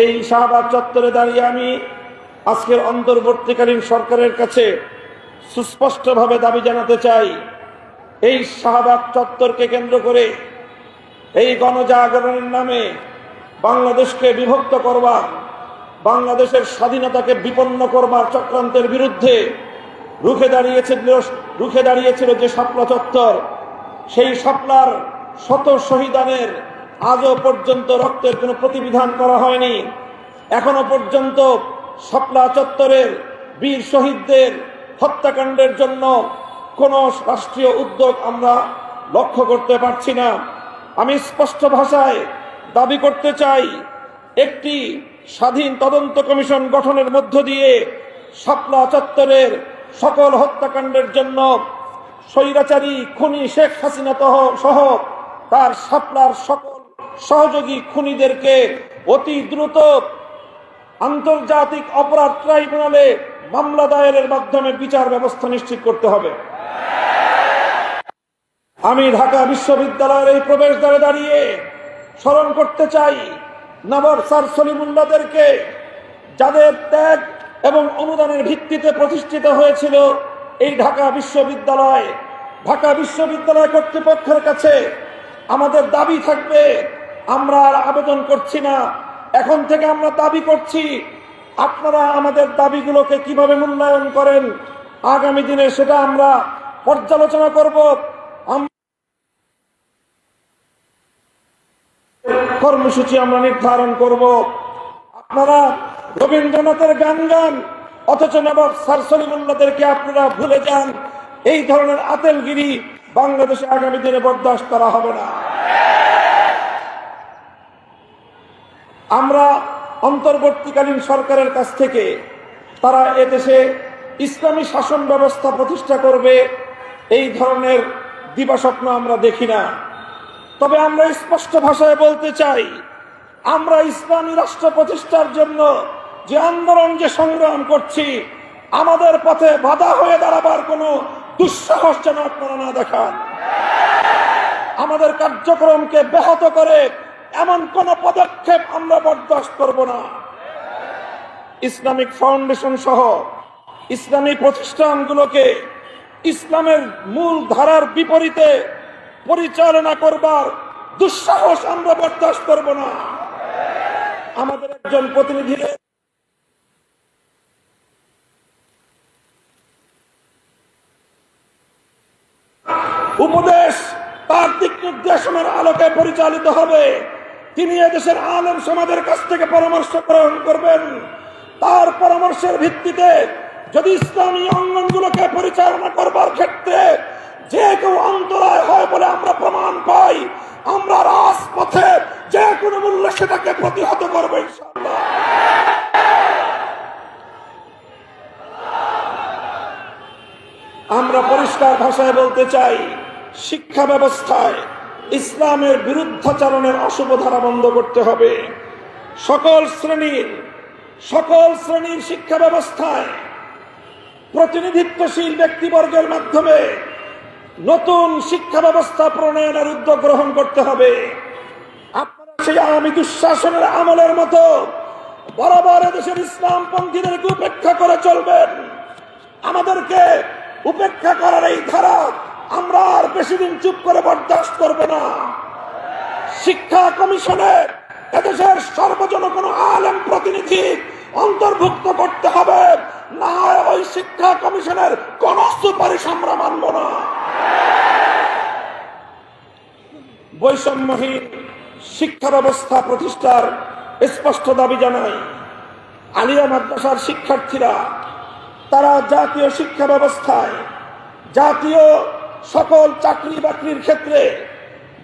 এই শাহবাগ চত্বরে দাঁড়িয়ে আমি আজকের অন্তর্বর্তীকালীন সরকারের কাছে সুস্পষ্টভাবে দাবি জানাতে চাই, এই শাহবাগ চত্বরকে কেন্দ্র করে এই গণজাগরণের নামে বাংলাদেশকে বিভক্ত করবার, বাংলাদেশের স্বাধীনতাকে বিপন্ন করবার চক্রান্তের বিরুদ্ধে রুখে দাঁড়িয়েছিল রুখে দাঁড়িয়েছিল যে শাপলা চত্বর, সেই শাপলার শত শহীদানের আজও পর্যন্ত রক্তের কোনো প্রতিবিধান করা হয়নি। এখনও পর্যন্ত শাপলা চত্বরের বীর শহীদদের হত্যাকাণ্ডের জন্য কোনো রাষ্ট্রীয় উদ্যোগ আমরা লক্ষ্য করতে পারছি না। আমি স্পষ্ট ভাষায় দাবি করতে চাই, একটি স্বাধীন তদন্ত কমিশন গঠনের মধ্য দিয়ে শাপলা চত্বরের সকল হত্যাকাণ্ডের জন্য স্বৈরাচারী খুনি শেখ হাসিনা সহ তার শাপলার সকল সহযোগী খুনিদেরকে অতি দ্রুত আন্তর্জাতিক অপরাধ ট্রাইব্যুনালে মামলা দায়েরের মাধ্যমে বিচার ব্যবস্থা নিশ্চিত করতে হবে। আমি ঢাকা বিশ্ববিদ্যালয়ের এই প্রবেশদ্বারে দাঁড়িয়ে স্মরণ করতে চাই, নবাব স্যার সলিমুল্লাদেরকে যাদের ত্যাগ এবং অনুদানের ভিত্তিতে প্রতিষ্ঠিত হয়েছিল এই ঢাকা বিশ্ববিদ্যালয়। ঢাকা বিশ্ববিদ্যালয় কর্তৃপক্ষের কাছে আমাদের দাবি থাকবে। আমরা আর আবেদন করছি না। এখন থেকে আমরা দাবি করছি, আপনারা আমাদের দাবিগুলোকে কীভাবে মূল্যায়ন করেন? আগামী দিনে সেটা আমরা পর্যালোচনা করব। কর্মসূচি আমরা নির্ধারণ করব। আপনারা রবীন্দ্রনাথের গান গান, অথচ নবাব স্যার সলিমুল্লাদেরকে আপনারা ভুলে যান। এই ধরনের আতেলগিরি বাংলাদেশে আগামী দিনে বরদাস্ত করা হবে না। আমরা অন্তর্বর্তীকালীন সরকারের কাছ থেকে তারা এদেশে ইসলামী শাসন ব্যবস্থা প্রতিষ্ঠা করবে, এই ধরনের দিবাস্বপ্ন আমরা দেখি না। তবে আমরা স্পষ্ট ভাষায় বলতে চাই, আমরা ইসলামী রাষ্ট্র প্রতিষ্ঠার জন্য যে আন্দোলন যে সংগ্রাম করছি, আমাদের পথে বাধা হয়ে দাঁড়াবার কোনো দুঃসাহস যেন আপনারা না দেখান। আমাদের কার্যক্রমকে ব্যাহত করে এমন কোন পদক্ষেপ আমরা বরদাস্ত করব না। ইসলামিক ফাউন্ডেশন সহ ইসলামী প্রতিষ্ঠানগুলোকে ইসলামের মূল ধারার বিপরীতে পরিচালনা করবার দুঃসাহস আমরা বরদাস্ত করব না। আমাদের একজন প্রতিনিধি নির্দেশনার আলোকে পরিচালিত হবে। তিনি এদেশের আলেম সমাজের কাছ থেকে পরামর্শ গ্রহণ করবেন। তার পরামর্শের ভিত্তিতে যদি ইসলামী অঙ্গনগুলোকে পরিচালনা করবার ক্ষেত্রে যে কেউ অন্তরায় হয় বলে আমরা প্রমাণ পাই, আমরা রাজপথে যে কোনো মূল্যে সেটাকে প্রতিহত করব আমরা পরিষ্কার ভাষায় বলতে চাই, শিক্ষা ব্যবস্থায় ইসলামের বিরুদ্ধাচরণের অশুভ ধারা বন্ধ করতে হবে। সকল শ্রেণির সকল শ্রেণির শিক্ষা ব্যবস্থায় প্রতিনিধিত্বশীল ব্যক্তিবর্গের মাধ্যমে নতুন শিক্ষা ব্যবস্থা প্রণয়নের উদ্যোগ গ্রহণ করতে হবে। আপনারা সেই আওয়ামী দুঃশাসনের আমলের মতো বরাবর দেশের ইসলামপন্থীদেরকে উপেক্ষা করে চলবেন। আমাদেরকে উপেক্ষা করার এই ধারা আমরা আর বেশি দিন চুপ করে বরদাস্ত করব না। শিক্ষা কমিশনের এদেশের সর্বজন কোন আলেম প্রতিনিধি অন্তর্ভুক্ত করতে হবে। না হয় ওই শিক্ষা কমিশনের কোন সুপারিশ আমরা মানব না। বৈষম্যহীন শিক্ষা ব্যবস্থা প্রতিষ্ঠার স্পষ্ট দাবি জানাই। আলিয়া মাদ্রাসার শিক্ষার্থীরা, তারা জাতীয় শিক্ষা ব্যবস্থায় জাতীয় সকল চাকরি বাকরির ক্ষেত্রে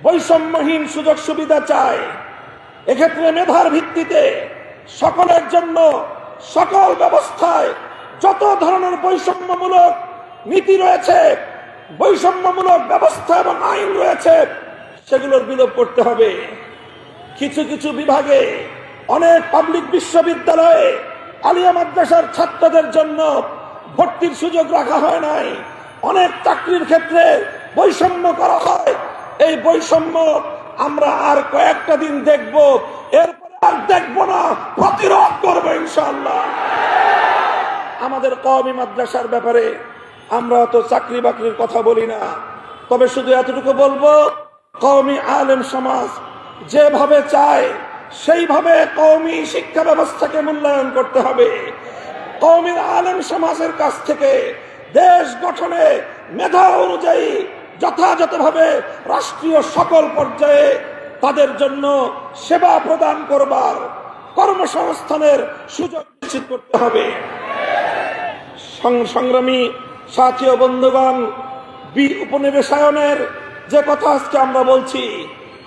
বৈষম্যহীন সুযোগ সুবিধা চায় এক্ষেত্রে মেধার ভিত্তিতে সকলের জন্য সকল ব্যবস্থায় যত ধরনের বৈষম্যমূলক নীতি রয়েছে, বৈষম্যমূলক ব্যবস্থা এবং আইন রয়েছে, সেগুলোর বিলোপ করতে হবে। কিছু কিছু বিভাগে অনেক পাবলিক বিশ্ববিদ্যালয়ে আলিয়া মাদ্রাসার ছাত্রদের জন্য ভর্তির সুযোগ রাখা হয় নাই। অনেক চাকরির ক্ষেত্রে বৈষম্য করা হয়। এই বৈষম্য আমরা আর কয়েকটা দিন দেখব। এরপরে আর দেখব না, প্রতিরোধ করব ইনশাল্লাহ আমাদের কওমি মাদ্রাসার ব্যাপারে আমরা তো চাকরি বাকরির কথা বলি না। তবে শুধু এতটুকু বলব, কওমি আলেম সমাজ যেভাবে চায়, সেইভাবে কওমি শিক্ষা ব্যবস্থাকে মূল্যায়ন করতে হবে। কওমি আলেম সমাজের কাছ থেকে দেশ গঠনে মেধা অনুযায়ী যথাযথভাবে রাষ্ট্রীয় সকল পর্যায়ে তাদের জন্য সেবা প্রদান করবার কর্মসংস্থানের সুযোগ নিশ্চিত করতে হবে। সংগ্রামী সাথী বন্ধুগণ, বি উপনিবেশায়নের যে কথা আজকে আমরা বলছি,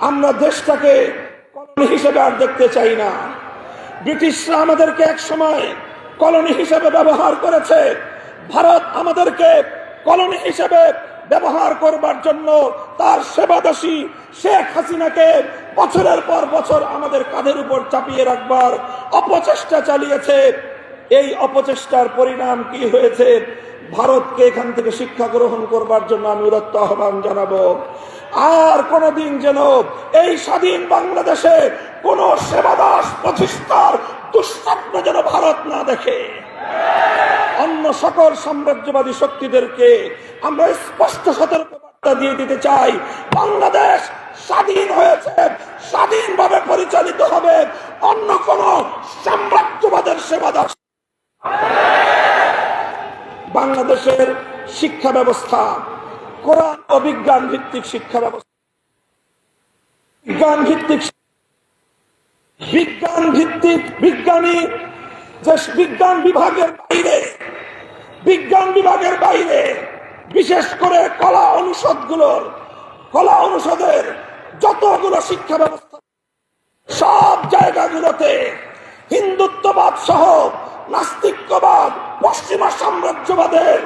আমরা দেশটাকে কলোনি হিসেবে আর দেখতে চাই না। ব্রিটিশরা আমাদেরকে এক সময় কলোনি হিসেবে ব্যবহার করেছে। ভারত আমাদেরকে কলোনি হিসেবে ব্যবহার করবার জন্য তার সেবাদাসী শেখ হাসিনাকে বছরের পর বছর আমাদের কাঁধের উপর চাপিয়ে রাখবার অপচেষ্টা চালিয়েছে। এই অপচেষ্টার পরিণাম কি হয়েছে? ভারতকে এখান থেকে শিক্ষা গ্রহণ করবার জন্য আমি উদত্ত আহ্বান জানাব। আর কোনদিন যেন এই স্বাধীন বাংলাদেশে কোন সেবাদাস প্রতিষ্ঠার দুঃস্বপ্ন যেন ভারত না দেখে। অন্য সকল সাম্রাজ্যবাদী শক্তিদেরকে আমরা স্পষ্ট সতর্কবার্তা দিয়ে দিতে চাই। বাংলাদেশ স্বাধীন হয়েছে, স্বাধীনভাবে পরিচালিত হবে। অন্য কোন সাম্রাজ্যবাদের সেবাদাস বাংলাদেশের শিক্ষা ব্যবস্থা, কোরআন ও বিজ্ঞান ভিত্তিক শিক্ষা ব্যবস্থা, বিজ্ঞান ভিত্তিক বিজ্ঞান ভিত্তিক বিজ্ঞানী, যে বিজ্ঞান বিভাগের বাইরে বিজ্ঞান বিভাগের বাইরে, বিশেষ করে কলা অনুষদগুলোর, কলা অনুষদের যতগুলো শিক্ষা ব্যবস্থা, সব জায়গাগুলোতে হিন্দুত্ববাদ সহ নাস্তিক্যবাদ, পশ্চিমা সাম্রাজ্যবাদের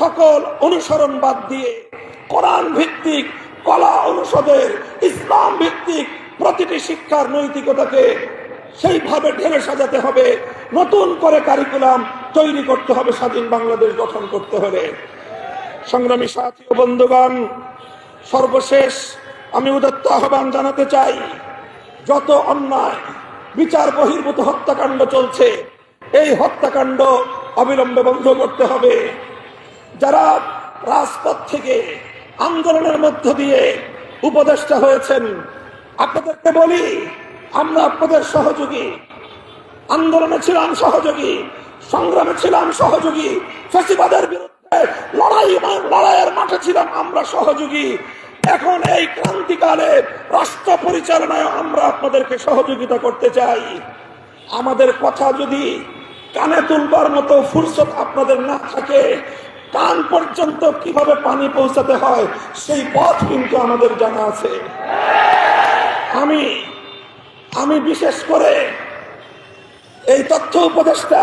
সকল অনুসরণ বাদ দিয়ে কোরআন ভিত্তিক, কলা অনুষদের, ইসলাম ভিত্তিক প্রতিটি শিক্ষার নৈতিকতাকে সেইভাবে ঢেলে সাজাতে হবে। নতুন করে কারিকুলাম তৈরি করতে হবে, স্বাধীন বাংলাদেশ গঠন করতে হলে। সংগ্রামী সাথী ও বন্ধুগণ, সর্বশেষ আমি উদত্ত আহ্বান জানাতে চাই, যত অন্যায়, বিচার বহির্ভূত হত্যাকাণ্ড চলছে, এই হত্যাকাণ্ড অবিলম্বে বন্ধ করতে হবে। যারা রাজপথ থেকে আন্দোলনের মধ্য দিয়ে উপদেষ্টা হয়েছেন, আপনাদেরকে বলি, আমরা আপনাদের সহযোগী। আন্দোলনে ছিলাম সহযোগী। সংগ্রামে ছিলাম সহযোগী। ফেসিবাদের বিরুদ্ধে লড়াই লড়াইয়ের মাঠে ছিলাম আমরা সহযোগী। এখন এই ক্রান্তিকালে রাষ্ট্র পরিচালনায় আমরা আপনাদেরকে সহযোগিতা করতে চাই। আমাদের কথা যদি কানে তুলবার মতো ফুরসত আপনাদের না থাকে, কান পর্যন্ত কীভাবে পানি পৌঁছাতে হয়, সেই পথ কিন্তু আমাদের জানা আছে। আমি আমি বিশেষ করে এই তথ্য উপদেষ্টা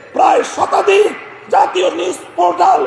প্রায় শতাধিক জাতীয় নিউজ পোর্টাল।